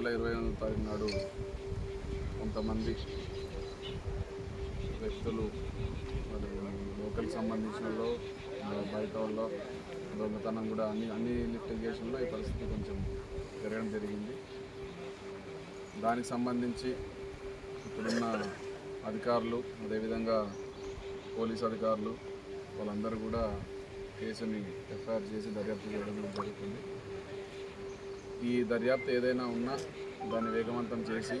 July ఇరవై ఎనిమిది తారీఖు నాడు కొంతమంది వ్యక్తులు మరి లోకల్కి సంబంధించిన వాళ్ళు, బయట వాళ్ళు దొంగతనం కూడా అన్ని అన్ని లిఫ్ట్ ఈ పరిస్థితి కొంచెం జరగడం జరిగింది. దానికి సంబంధించి ఇప్పుడున్న అధికారులు అదేవిధంగా పోలీస్ అధికారులు వాళ్ళందరూ కూడా కేసుని ఎఫ్ఐఆర్ చేసి దర్యాప్తు చేయడం జరుగుతుంది. ఈ దర్యాప్తు ఏదైనా ఉన్నా దాన్ని వేగవంతం చేసి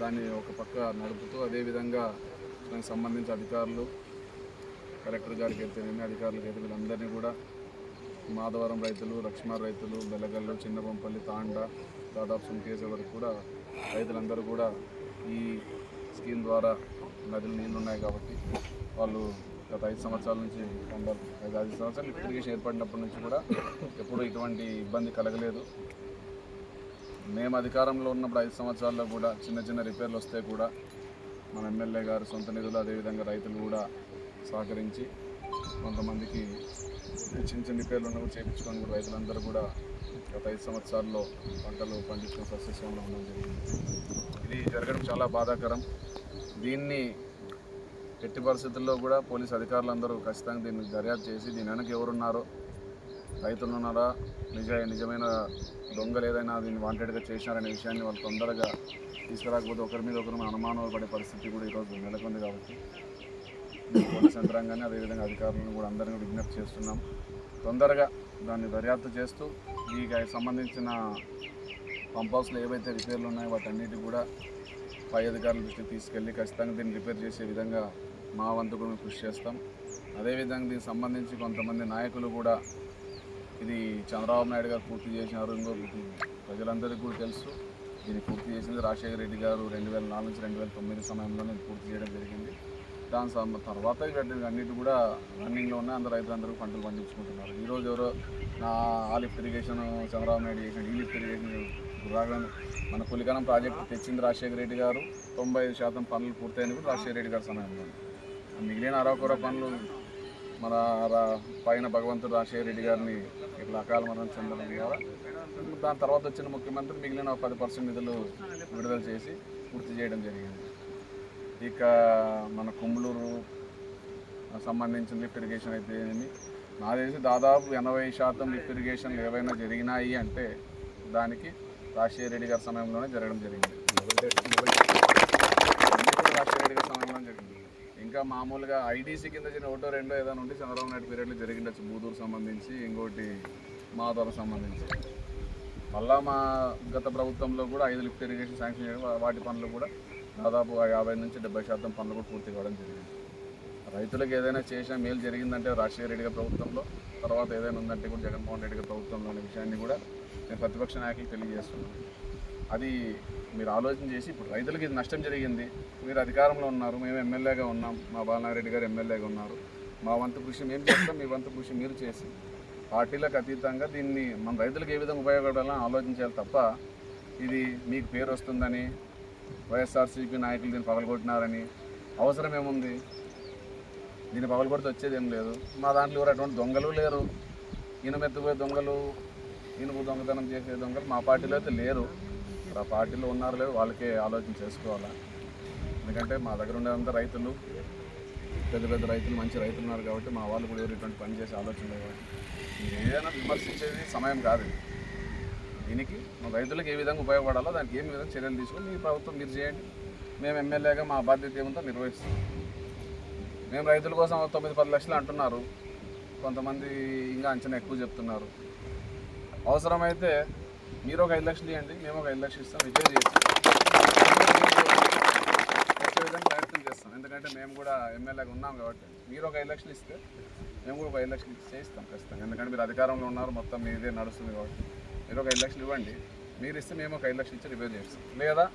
దాన్ని ఒక పక్క నడుపుతూ అదేవిధంగా దానికి సంబంధించిన అధికారులు కలెక్టర్ గారికి అయితేనేమి అధికారులకు అయితే వీళ్ళందరినీ కూడా మాధవరం రైతులు లక్ష్మణ రైతులు బెలగల్లు చిన్నపంపల్లి తాండ దాదాపు సుంకేసే వరకు కూడా రైతులందరూ కూడా ఈ స్కీమ్ ద్వారా నదులు నీళ్ళు ఉన్నాయి కాబట్టి వాళ్ళు గత ఐదు సంవత్సరాల నుంచి ఐదు ఐదు సంవత్సరాలు ఇరిగేషన్ ఏర్పడినప్పటి నుంచి కూడా ఎప్పుడూ ఇటువంటి ఇబ్బంది కలగలేదు. మేము అధికారంలో ఉన్నప్పుడు ఐదు సంవత్సరాల్లో కూడా చిన్న చిన్న రిపేర్లు వస్తే కూడా మన ఎమ్మెల్యే గారు సొంత నిధులు అదేవిధంగా రైతులు కూడా సహకరించి కొంతమందికి చిన్న చిన్న రిపేర్లు ఉన్నప్పుడు చేయించుకొని కూడా రైతులందరూ కూడా గత ఐదు సంవత్సరాల్లో పంటలు పండించుకుని సస్యశ్యామలో ఉండడం జరిగింది. ఇది జరగడం చాలా బాధాకరం. దీన్ని ఎట్టి పరిస్థితుల్లో కూడా పోలీస్ అధికారులందరూ ఖచ్చితంగా దీన్ని దర్యాప్తు చేసి దీని వెనక ఎవరున్నారో రైతులు ఉన్నారా నిజ నిజమైన దొంగలు ఏదైనా దీన్ని వాంటెడ్గా చేసినారనే విషయాన్ని వాళ్ళు తొందరగా తీసుకురాకపోతే ఒకరి మీద ఒకరు అనుమానం పడే పరిస్థితి కూడా ఈరోజు నెలకొంది కాబట్టి పోలీస్ యంత్రాంగాన్ని అదేవిధంగా అధికారులను కూడా అందరినీ విజ్ఞప్తి చేస్తున్నాం. తొందరగా దాన్ని దర్యాప్తు చేస్తూ ఈ సంబంధించిన పంప్ హౌస్లో ఏవైతే రిపేర్లు ఉన్నాయో వాటన్నిటి కూడా పై అధికారుల దృష్టికి తీసుకెళ్ళి ఖచ్చితంగా దీన్ని రిపేర్ చేసే విధంగా మా వంతు కూడా కృషి చేస్తాం. అదేవిధంగా దీనికి సంబంధించి కొంతమంది నాయకులు కూడా ఇది చంద్రబాబు నాయుడు గారు పూర్తి చేసినారు ఇంకో ప్రజలందరికీ కూడా తెలుసు. దీన్ని పూర్తి చేసింది రాజశేఖర రెడ్డి గారు రెండు వేల నాలుగు నుంచి రెండు వేల తొమ్మిది సమయంలోనే పూర్తి చేయడం జరిగింది. దాని సం- తర్వాత ఇక్కడ అన్నిటి కూడా రన్నింగ్లో ఉన్నాయి. అందరు రైతులందరూ పంటలు పండించుకుంటున్నారు. ఈరోజు ఎవరో నా ఆ లిఫ్ట్ ఇరిగేషన్ చంద్రబాబు నాయుడు చేసిన ఈ లిఫ్ట్ ఇరిగేషన్ రాగడం మన పులికనం ప్రాజెక్టు తెచ్చింది రాజశేఖర రెడ్డి గారు. తొంభై ఐదు శాతం పనులు పూర్తయినవి రాజశేఖర రెడ్డి గారి సమయంలో మిగిలిన అరవకొర పనులు మన రా- పైన భగవంతుడు రాజశేఖర రెడ్డి గారిని ఇట్లా అకాల మరణం చెందడం ద్వారా దాని తర్వాత వచ్చిన ముఖ్యమంత్రి మిగిలిన ఒక పది పర్సెంట్ నిధులు విడుదల చేసి పూర్తి చేయడం జరిగింది. ఇక మన కుమ్లూరు సంబంధించిన లిఫ్ట్ ఇరిగేషన్ అయితే ఏమి నా తెలిసి దాదాపు ఎనభై శాతం లిఫ్ట్ ఇరిగేషన్లు ఏవైనా జరిగినాయి అంటే దానికి రాజశేఖర రెడ్డి గారి సమయంలోనే జరగడం జరిగింది అన్నీ కూడా రాజశేఖర రెడ్డి గారి సమయంలోనే జరిగింది ఇంకా మామూలుగా ఐటీసీ కింద చిన్న ఒకటో రెండో ఏదైనా ఉంటే చంద్రబాబు నాయుడు పీరియడ్లో జరిగిండొచ్చు బూదూరు సంబంధించి ఇంకోటి మాధవరం సంబంధించి. మళ్ళా మా గత ప్రభుత్వంలో కూడా ఐదు లిఫ్ట్ ఇరిగేషన్ శాంక్షన్ చేయడం వాటి పనులు కూడా దాదాపు యాభై నుంచి డెబ్బై శాతం పనులు కూడా పూర్తి కావడం జరిగింది. రైతులకు ఏదైనా చేసిన మేలు జరిగిందంటే రాజశేఖర రెడ్డి గారి ప్రభుత్వంలో తర్వాత ఏదైనా ఉందంటే కూడా జగన్మోహన్ రెడ్డి గారి ప్రభుత్వంలో అనే విషయాన్ని కూడా నేను ప్రతిపక్ష నాయకులు తెలియజేస్తున్నాను. అది మీరు ఆలోచన చేసి ఇప్పుడు రైతులకు ఇది నష్టం జరిగింది మీరు అధికారంలో ఉన్నారు మేము ఎమ్మెల్యేగా ఉన్నాం మా బాలనారెడ్డి గారు ఎమ్మెల్యేగా ఉన్నారు మా వంతు కృషి మేము చేస్తాం మీ వంతు కృషి మీరు చేసి పార్టీలకు అతీతంగా దీన్ని మన రైతులకు ఏ విధంగా ఉపయోగపడాలని ఆలోచించాలి తప్ప ఇది మీకు పేరు వస్తుందని వైఎస్ఆర్సీపీ నాయకులు దీన్ని పగలగొట్టినారని అవసరం ఏముంది? దీన్ని పగలగొడితే వచ్చేది ఏం లేదు. మా దాంట్లో ఎవరు అటువంటి దొంగలు లేరు. ఇనుమెత్తుపోయే దొంగలు ఇనుము దొంగతనం చేసే దొంగలు మా పార్టీలో అయితే లేరు. మరి ఆ పార్టీలో ఉన్నారు లేదు వాళ్ళకే ఆలోచన చేసుకోవాలా? ఎందుకంటే మా దగ్గర ఉండేదంతా రైతులు. పెద్ద పెద్ద రైతులు మంచి రైతులు ఉన్నారు కాబట్టి మా వాళ్ళు కూడా ఎవరు ఇటువంటి పని చేసే ఆలోచన లేదు ఏదైనా విమర్శించేది సమయం కాదు దీనికి మన రైతులకు ఏ విధంగా ఉపయోగపడాలో దానికి ఏం విధంగా చర్యలు తీసుకొని మీ ప్రభుత్వం మీరు చేయండి. మేము ఎమ్మెల్యేగా మా బాధ్యత ఏముందో నిర్వహిస్తాం. మేము రైతుల కోసం తొమ్మిది పది లక్షలు అంటున్నారు. కొంతమంది ఇంకా అంచనా ఎక్కువ చెప్తున్నారు. అవసరమైతే మీరు ఒక ఐదు లక్షలు ఇవ్వండి మేము ఒక ఐదు లక్షలు ఇస్తాం రిపేర్ చేస్తాం వచ్చే విధంగా ప్రయత్నం చేస్తాం. ఎందుకంటే మేము కూడా ఎమ్మెల్యేగా ఉన్నాం కాబట్టి మీరు ఒక ఐదు లక్షలు ఇస్తే మేము కూడా ఒక ఐదు లక్షలు చేయిస్తాం ఖచ్చితంగా. ఎందుకంటే మీరు అధికారంలో ఉన్నారు మొత్తం మీదే నడుస్తుంది కాబట్టి మీరు ఒక ఐదు లక్షలు ఇవ్వండి. మీరు ఇస్తే మేము ఒక ఐదు లక్షలు ఇచ్చి రిపేర్ చేస్తాం. లేదా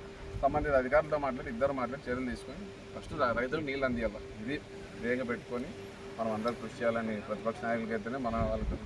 సంబంధిత అధికారులతో మాట్లాడి ఇద్దరు మాట్లాడి చర్యలు తీసుకొని ఫస్ట్ రైతులకు నీళ్ళు అందియాలి. ఇది వేగ పెట్టుకొని మనం అందరూ కృషి చేయాలని ప్రతిపక్ష నాయకులకైతేనే మన వాళ్ళకి